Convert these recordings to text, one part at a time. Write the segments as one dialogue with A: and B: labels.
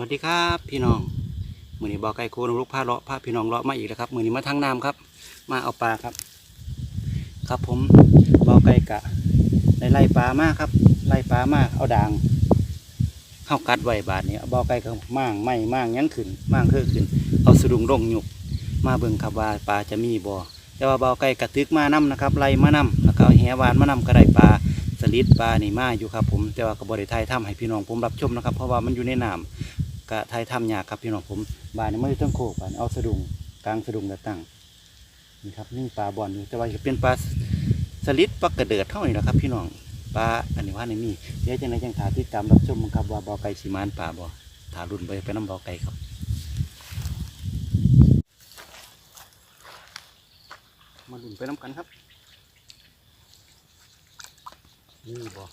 A: วัสดีครับพี่น้องมือนี้บอไก่โคนลูกพาเลาะพาพี่น้องเลาะมาอีกแล้วครับมือนี้มาทางน้ำครับ มาเอาปลาครับ ครับผมบอไก่กะได้ไล่ปลามากครับ ไล่ปลามากเอาด่างเข้ากัดไว้บาทนี้บอไก่ก็มั่างไม่ม่างยังขึ้นม่างเคือขึ้น เอาสะดุงร่งหยุกมาเบิ่งครับว่าปลาจะมีบ่แต่ว่าเบาไก่กระตึกมานํนะครับไล่มานํแล้วก็เอาแหวานมานํก็ได้ปลาสลิดปลานี่มาอยู่ครับผมแต่ว่าก็บริไทยทำให้พี่น้องผมรับชมนะครับ เพราะว่ามันอยู่ในน้ำ กะไทยทำยากครับพี่น้องผมบานนี้ไม่ต้องโคกบานเอาสะดุงกลางสะดุงแล้วตั้งนี่ครับนี่ปลาบอลอยู่แต่ว่าจะเป็นปลาสลิดปลากระเดิดเท่านี้แหละครับพี่น้องปลาอันนี้ว่าในมีเดี๋ยวจังไรจังถาที่ตามรับชมครับว่าบอไก่สีมานปลาบอถารุ่นไปไปน้ำบอไก่ครับมาดุนไปน้ำกันครับนี่บอ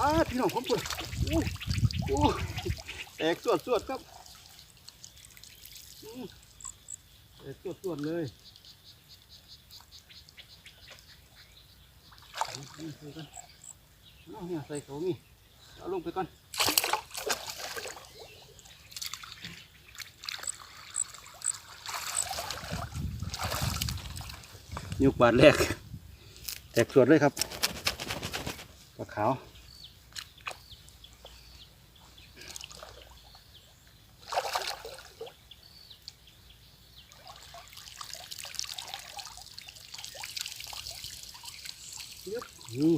A: อ้าพี่น้องผมปิดโอ้โอ้แตกสวดสวดครับแตกสวดสวดเลยเอานี่ใส่ก่อนเนี่ยใส่เขานี่เอาลงไปก่อนยุกบาทแรกแตกสวดเลยครับปลาขาว นี่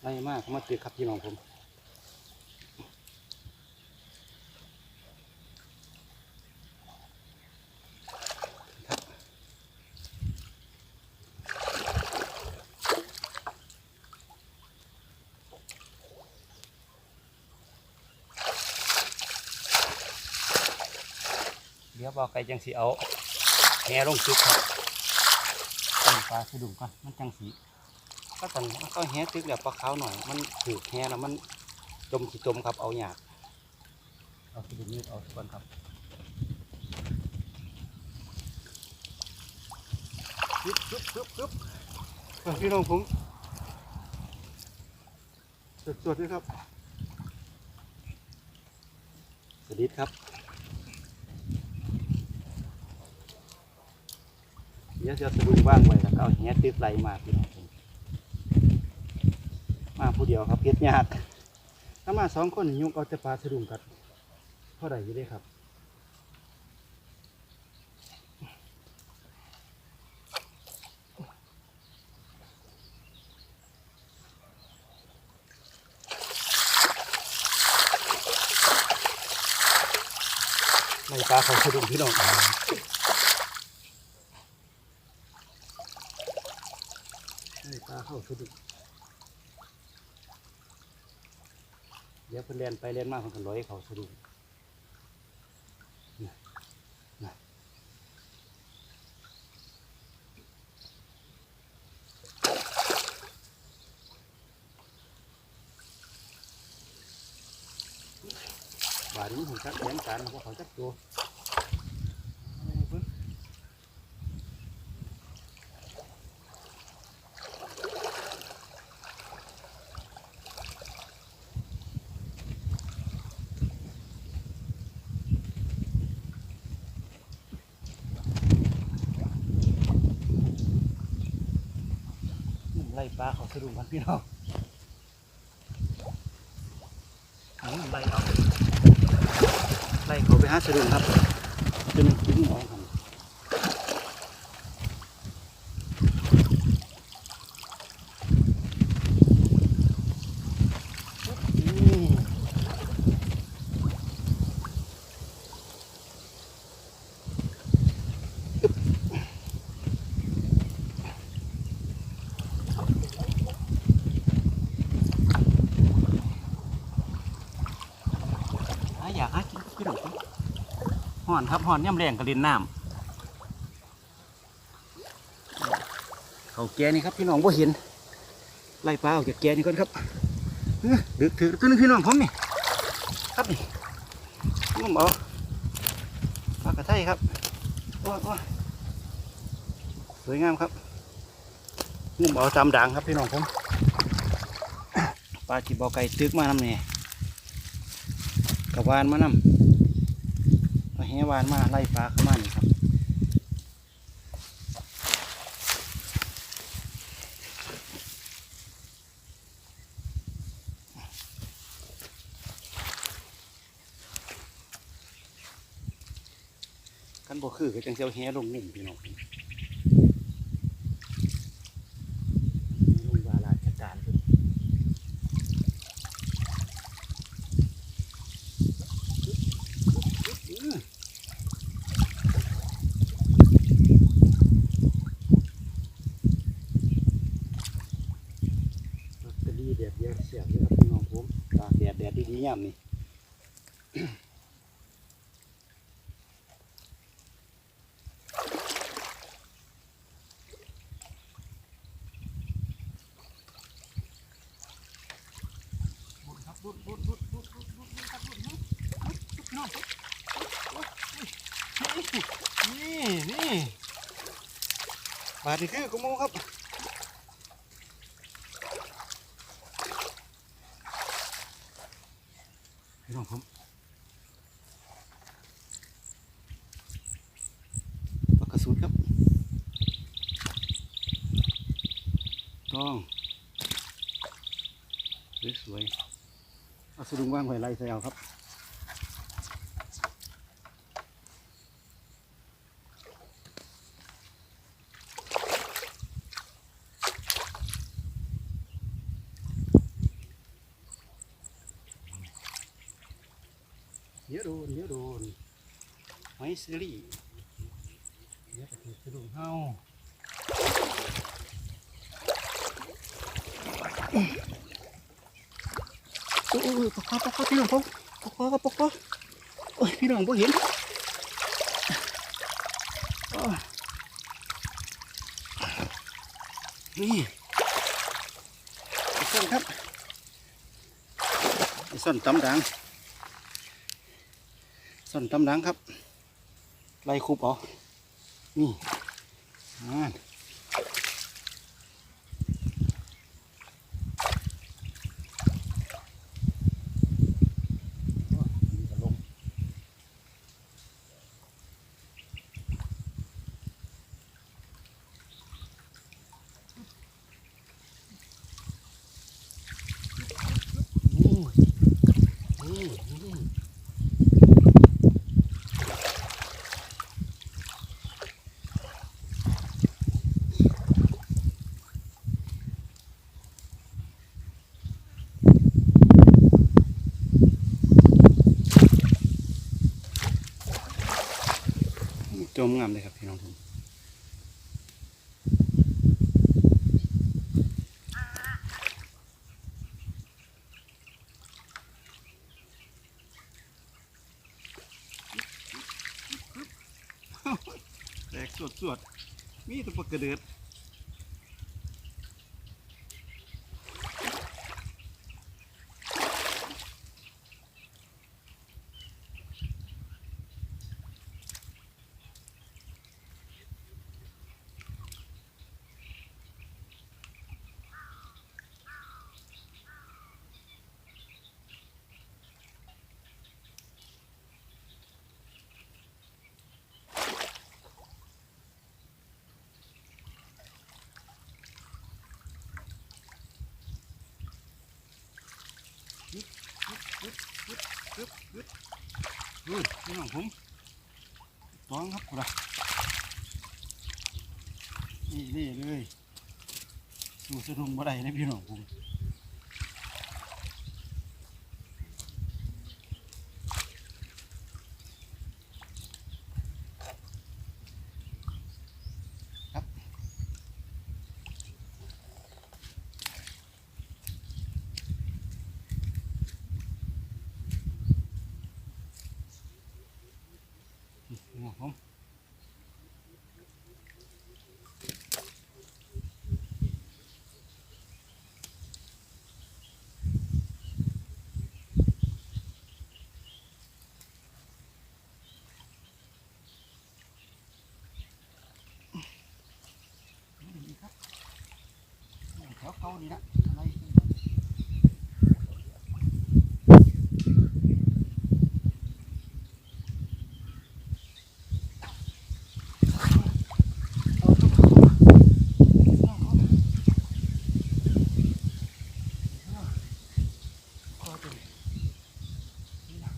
A: ไล่มากมาติดครับพี่น้องผม ดี๋ยวบอกไก่จังสีเอาแหลงซุกครับต้มปลาสะดุ้งก่อนมันจังสีก็ต้องก็แหตึกแบบปลาขาวหน่อย มันถือแหแล้วมันจมขีจมครับเอาหยาดเอาสะดุ้งนี่เอาก่อนครับปึ๊บปึ๊บปึ๊บปึ๊บเออพี่น้องผมสดๆด้วยครับสวัสดีครับ ดี๋ยวจะสะดุ้งว่างไว้แล้วก็เอาแหติดไหลมาพี่น้องมมาผู้เดียวครับเพียรยากถ้ามาสองคนยุกเอาแต่ปลาสะดุ้งกัดเท่าไหร่ยู่ได้ครับไล่ปลาเขาสะดุ้งพี่น้อง ให้ปลาเข้าสุดเดี๋ยวเพิ่นเรียนไปเรียนมาเพิ่นก็ร้อยเขาสะดุดบาดนี้ผมจักแข็งการเพราะเขาจักตัวเอาเพิ่น ไล่ ปลาเขาสะดุ้งกันพี่น้องนี่ไล่เขาไล่เขาไปหาสะดุ้งครับจนถึงออกหันนี่หาอยากหากินกับพี่น้องครับห่ อนครับห่อนย่ำแรงกระเด็นน้ำเขาแกนี่ครับพี่น้องว่เห็นไล่ปลาออกจากแกนี่ก่อนครับเอ้อดึกถือตัวนึงพี่น้องผมนี่ครับนี่งมเอาปลากระไทยครับว้าว้สวยงามครับงุ่มเอาตามด่างครับพี่น้องผมปลาจีบอไก่ตึกมานำเนี่ยกับวานมานำ เอาแหวานมาไล่ปลาเข้ามานี่ครับกันบ่คือก็จังเสียวแหลงหนุ่มพี่น้องวาราชการเพิ่นอื้อลอตเตอรี่แดดเดียวเสียบเลยครับพี่น้องผมตากแดดแดดดีๆยามนี่บุญครับบุญบุญบุญบุญบุญบุญบุญครับบุญบุญบุญน้องนี่นี่บาดนี่คือกระโมครับ น้องครับปากกระสุนครับต้องสวยๆเอาสะดุงว่างไว้ไรใส่เอาครับ เดี๋ยวโดนเดี๋ยวโดนไม้ ซีรีส์เดี๋ยวจะถือสะดุงเฮาโอ้ยปอกคอปอกคอพี่น้องผมปอกคอครับปอกคอโอ้ยพี่น้องบ่เห็นอ้อนี่ไอ้ส้นครับไอ้ส้นตำดังส้นตำดังครับ ไล่คูบเออนี่อ่าโอ้ยนี่ก็ลง โอ้ยโอ้ยโอ้ยจ มงามเลยครับพี่น้องผมแตกสวดสวดๆมีแต่ปลากระเดือด้ยพี่น้องผมต้องครับคุณนี่นี่เลย สู่สะดุงบ่ได้นะพี่น้องผม พี่น้องผม นี่ละไล่ขึ้นมาเอาเข้ามาเอาเข้ามาเอาคอตัวนี้นี่นะ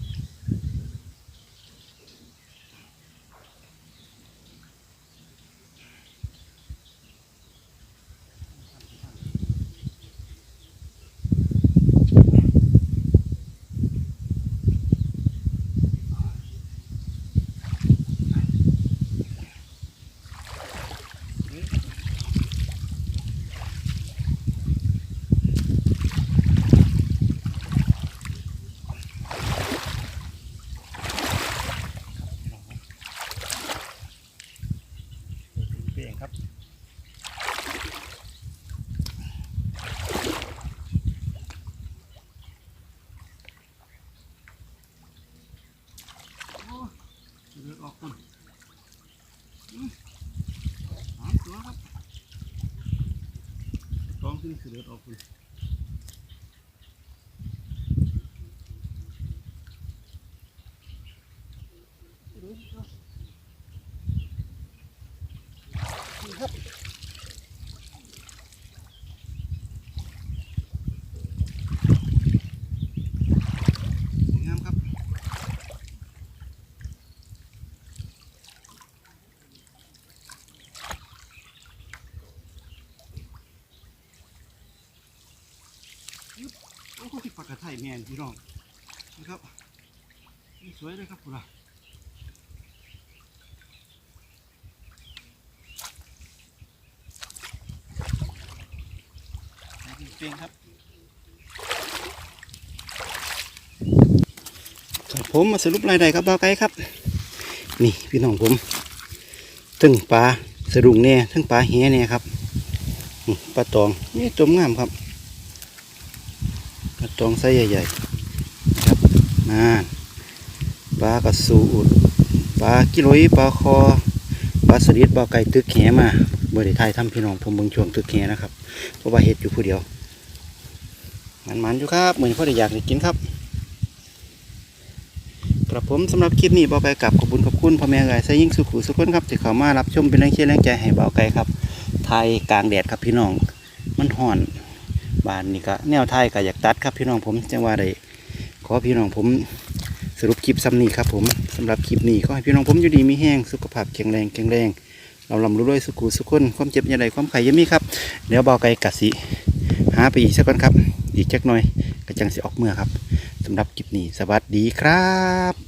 A: เปลี่ยนครับโอ้เลือดออกคุณอืมสามตัวครับต้อง ขึ้นคือดออกคุณดูสิครับ นี่ครับสวยงามครับยึบโอ้โหปากกระไทย แมนพี่น้องนะครับนี่สวยเลยครับคุณล่ะเพียนครับครับผมมาสรุปรายได้ครับบ่าวไก่ครับ นี่พี่น้องผมทั้งปลาสะดุ้งเนี่ยทั้งปลาเฮียเนี่ยครับปลาตองนี่ตัวงามครับ ตองไซส์ใหญ่ๆครับมาปลากระสูดปลากิโลยปลาคอปลาสลิดบ่าไก่ตึกแหมาบริไทยทำพี่น้องผมเบิ่งช่วงตึกแหนะครับเพราะว่าเห็ดอยู่ผู้เดียวมันมันๆอยู่ครับเหมือนพ่อได้อยากได้กินครับกระผมสำหรับคลิปนี้เบาไก่กับขอบคุณขอบคุณพ่อแม่ไก่ใส่ยิ่งสุขสุขคนครับที่เขามารับชมเป็นแรงเชียร์แรงใจให้เบาไก่ครับไทยกลางแดดครับพี่น้อง มันห่อน บานนี่ก็แนวไทยก็อยากตัดครับพี่น้องผมจังว่าได้ขอพี่น้องผมสรุปคลิปซ้ำนี้ครับผมสำหรับคลิปนี้ก็ให้พี่น้องผมอยู่ดีมีแห้งสุขภาพแข็งแรงแข็งแรงเราลำรู้ด้วยสุขุสุขคนความเจ็บยังไงความไข่ยังมีครับเดี๋ยวเบาไก่กัดสิหาไปอีกสักก่อนครับ อีกจักหน่อยก็จังสิออกเมื่อครับสำหรับคลิปนี้สวัสดีครับ